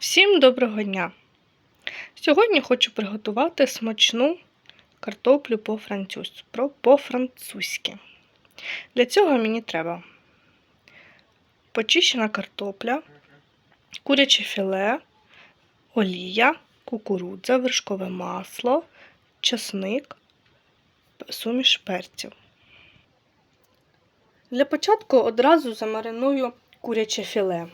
Всім доброго дня! Сьогодні хочу приготувати смачну картоплю по-французьки. Для цього мені треба почищена картопля, куряче філе, олія, кукурудза, вершкове масло, часник, суміш перців. Для початку одразу замариную куряче філе.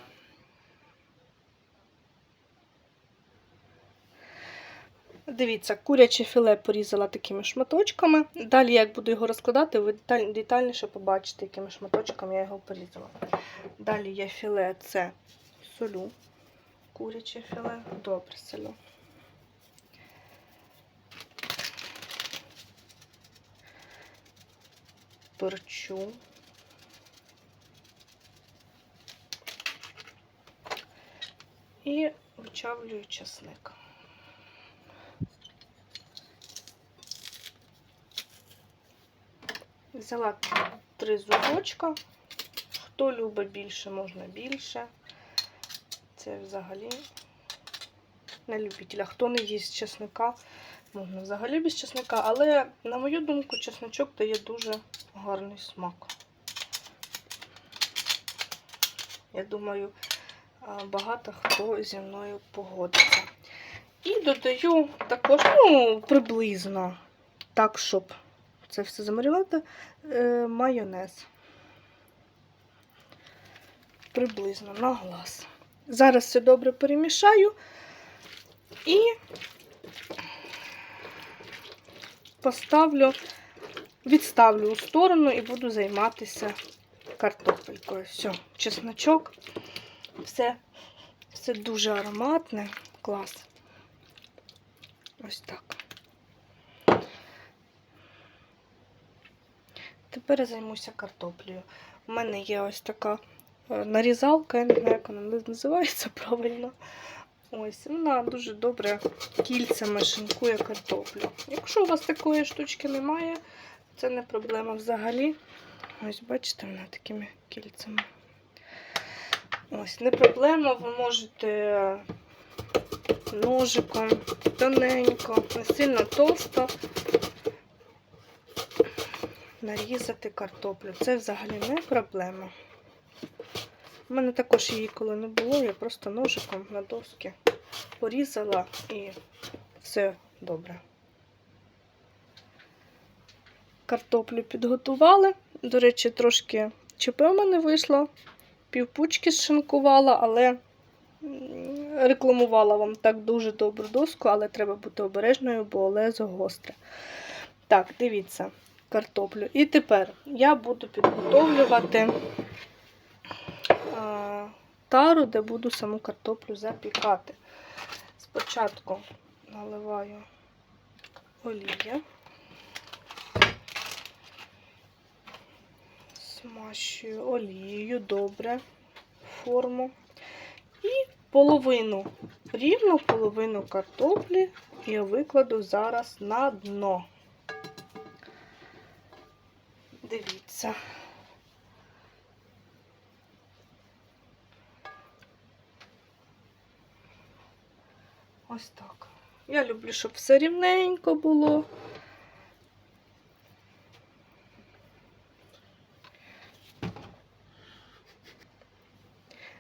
Дивіться, куряче філе порізала такими шматочками. Далі, як буду його розкладати, ви детальніше побачите, якими шматочками я його порізала. Далі є філе, це солю. Куряче філе. Добре солю. Перчу. І вичавлюю часник. Взяла три зубочка. Хто любить більше, можна більше. Це взагалі на любителя. Хто не їсть чесника, можна взагалі без чесника. Але, на мою думку, чесночок дає дуже гарний смак. Я думаю, багато хто зі мною погодиться. І додаю також, ну, приблизно так, щоб це все замарювати, е, майонез. Приблизно на глаз. Зараз все добре перемішаю і поставлю, відставлю у сторону і буду займатися картопелькою. Все, чесночок, все, все дуже ароматне, клас. Ось так. Тепер я займуся картоплею. У мене є ось така е, нарізалка, я не знаю, як вона називається правильно. Ось, вона дуже добре кільцями шинкує картоплю. Якщо у вас такої штучки немає, це не проблема взагалі. Ось, бачите, вона такими кільцями. Ось, не проблема, ви можете ножиком, тоненько, не сильно товсто нарізати картоплю. Це взагалі не проблема. У мене також її коли не було, я просто ножиком на доски порізала і все добре. Картоплю підготували. До речі, трошки ЧП у мене вийшло. Півпучки зшинкувала, але рекламувала вам так дуже добру доску, але треба бути обережною, бо лезо гостре. Так, дивіться картоплю. І тепер я буду підготовлювати тару, де буду саму картоплю запікати. Спочатку наливаю олію, смащую олією добре форму. І половину, рівну половину картоплі я викладу зараз на дно. Дивіться. Ось так. Я люблю, щоб все рівненько було.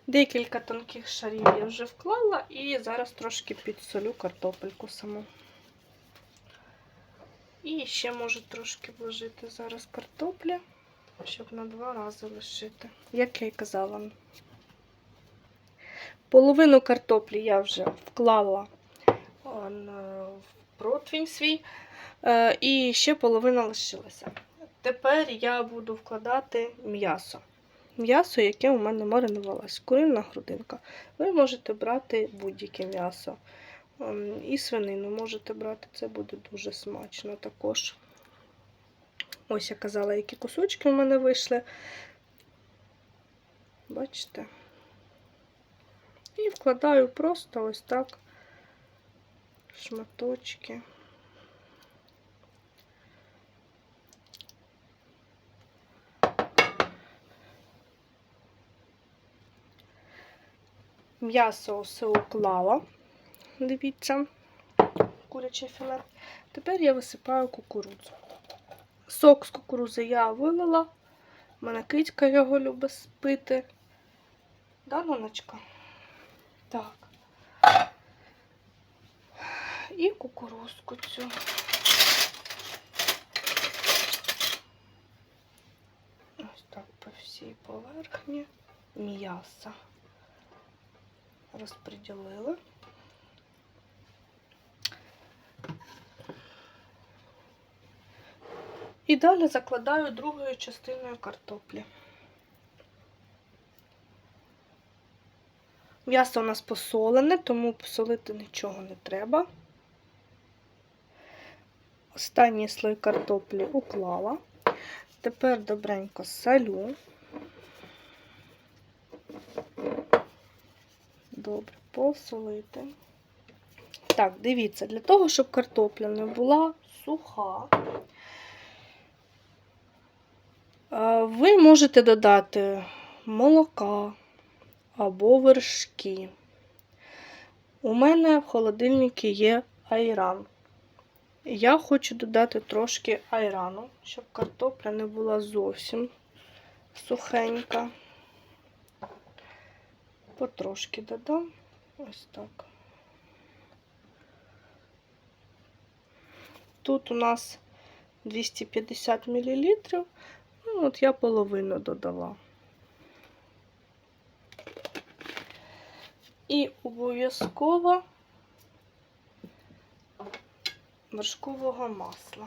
Декілька тонких шарів я вже вклала і зараз трошки підсолю картопельку саму. І ще можу трошки вложити зараз картопля, щоб на два рази лишити, як я й казала. Половину картоплі я вже вклала в противень свій, е, і ще половина лишилася. Тепер я буду вкладати м'ясо. М'ясо, яке у мене маринувалось, курина грудинка. Ви можете брати будь-яке м'ясо. Ем, І свинину можете брати, це буде дуже смачно також. Ось я казала, які кусочки у мене вийшли. Бачите? І вкладаю просто ось так шматочки. М'ясо все уклала. Дивіться, куряче філе. Тепер я висипаю кукурудзу. Сок з кукурузи я вилила. У мене кицька його любить спити. Да, ноночка? Так. І кукурузку цю. Ось так по всій поверхні м'яса розподілили. І далі закладаю другою частиною картоплі. М'ясо у нас посолене, тому посолити нічого не треба. Останній слой картоплі уклала. Тепер добренько солю. Добре, посолити. Так, дивіться, для того, щоб картопля не була суха, ви можете додати молока або вершки. У мене в холодильнику є айран. Я хочу додати трошки айрану, щоб картопля не була зовсім сухенька. Потрошки додам. Ось так. Тут у нас 250 мл. Ну, от я половину додала. І обов'язково вершкового масла.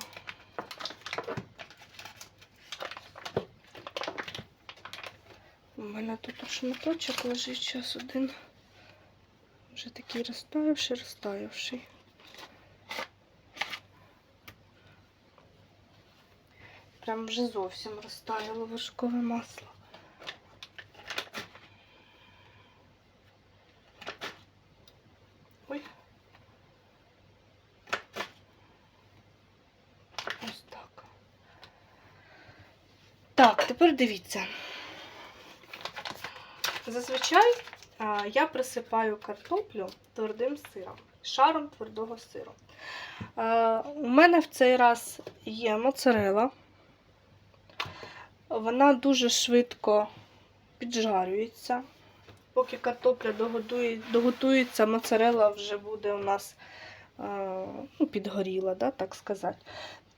У мене тут шматочок лежить час один. Вже такий розтаявший, розтаявший. Прям вже зовсім розтаяло вершкове масло. Ой. Ось так. Так, тепер дивіться. Зазвичай я присипаю картоплю твердим сиром, шаром твердого сиру. У мене в цей раз є моцарела. Вона дуже швидко піджарюється. Поки картопля доготується, моцарела вже буде у нас ну, підгоріла, да, так сказати.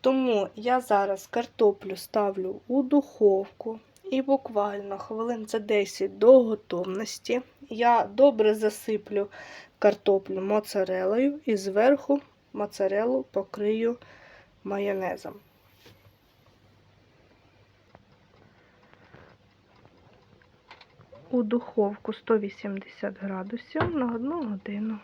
Тому я зараз картоплю ставлю у духовку. І буквально хвилин за 10 до готовності я добре засиплю картоплю моцарелою і зверху моцарелу покрию майонезом. У духовку 180 градусів на 1 годину.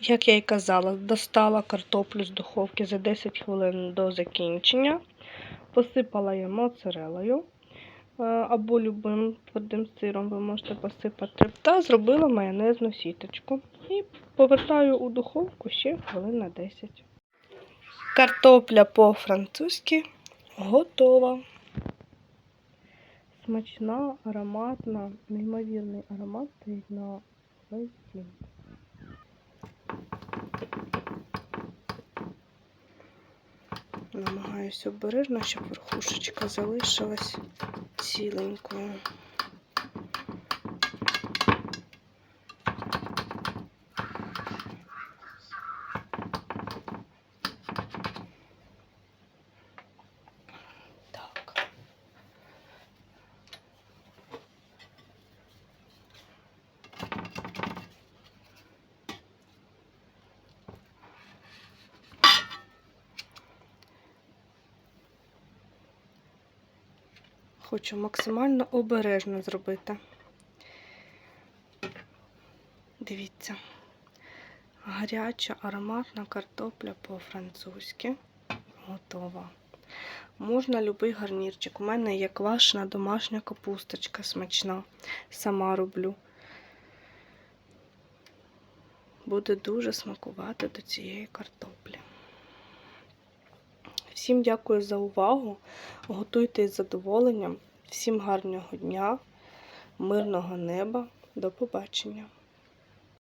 Як я й казала, достала картоплю з духовки за 10 хвилин до закінчення. Посипала я моцарелою е, або любим твердим сиром ви можете посипати. Та зробила майонезну сіточку. І повертаю у духовку ще хвилин на 10. Картопля по-французьки готова. Смачна, ароматна, неймовірний аромат стоїть на весь дім. Намагаюся обережно, щоб верхушечка залишилась ціленькою. Хочу максимально обережно зробити. Дивіться, гаряча ароматна картопля по-французьки готова. Можна любий гарнірчик. У мене є квашена домашня капусточка смачна. Сама роблю. Буде дуже смакувати до цієї картоплі. Всім дякую за увагу. Готуйте з задоволенням. Всім гарного дня. мирного неба. До побачення!